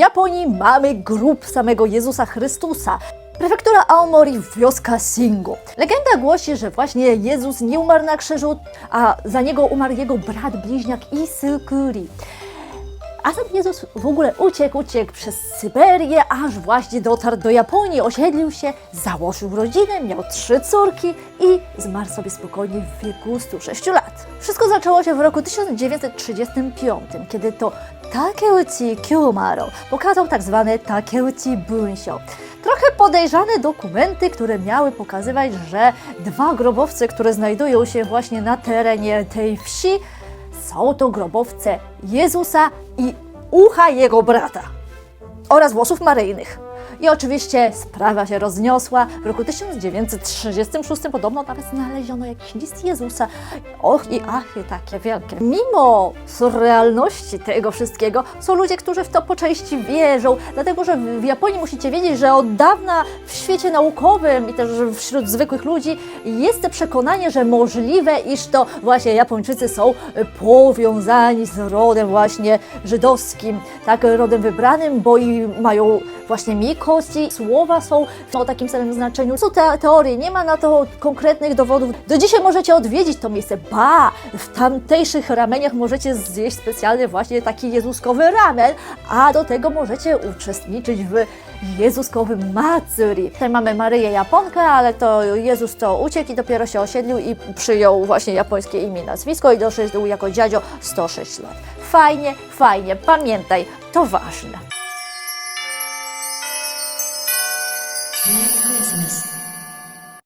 Japonii mamy grób samego Jezusa Chrystusa. Prefektura Aomori, wioska Singo. Legenda głosi, że właśnie Jezus nie umarł na krzyżu, a za niego umarł jego brat bliźniak Isukuri. A ten Jezus w ogóle uciekł, uciekł przez Syberię, aż właśnie dotarł do Japonii, osiedlił się, założył rodzinę, miał trzy córki i zmarł sobie spokojnie w wieku 106 lat. Wszystko zaczęło się w roku 1935, kiedy to Takeuchi Kyomaro pokazał tak zwane Takeuchi Bunsho. Trochę podejrzane dokumenty, które miały pokazywać, że dwa grobowce, które znajdują się właśnie na terenie tej wsi, są to grobowce Jezusa i ucha jego brata oraz włosów maryjnych. I oczywiście sprawa się rozniosła. W roku 1936 podobno nawet znaleziono jakiś list Jezusa. Och i achy takie wielkie. Mimo surrealności tego wszystkiego, są ludzie, którzy w to po części wierzą, dlatego że w Japonii musicie wiedzieć, że od dawna w świecie naukowym i też wśród zwykłych ludzi jest przekonanie, że możliwe, iż to właśnie Japończycy są powiązani z rodem właśnie żydowskim, tak, rodem wybranym, bo i mają właśnie mikości, słowa są o takim samym znaczeniu. Są te teorie, nie ma na to konkretnych dowodów. Do dzisiaj możecie odwiedzić to miejsce. Ba! W tamtejszych rameniach możecie zjeść specjalny właśnie taki jezuskowy ramen, a do tego możecie uczestniczyć w jezuskowym matsuri. Tutaj mamy Maryję Japonkę, ale to Jezus to uciekł i dopiero się osiedlił i przyjął właśnie japońskie imię nazwisko i doszedł jako dziadzio 106 lat. Fajnie, fajnie, pamiętaj, to ważne. Yeah.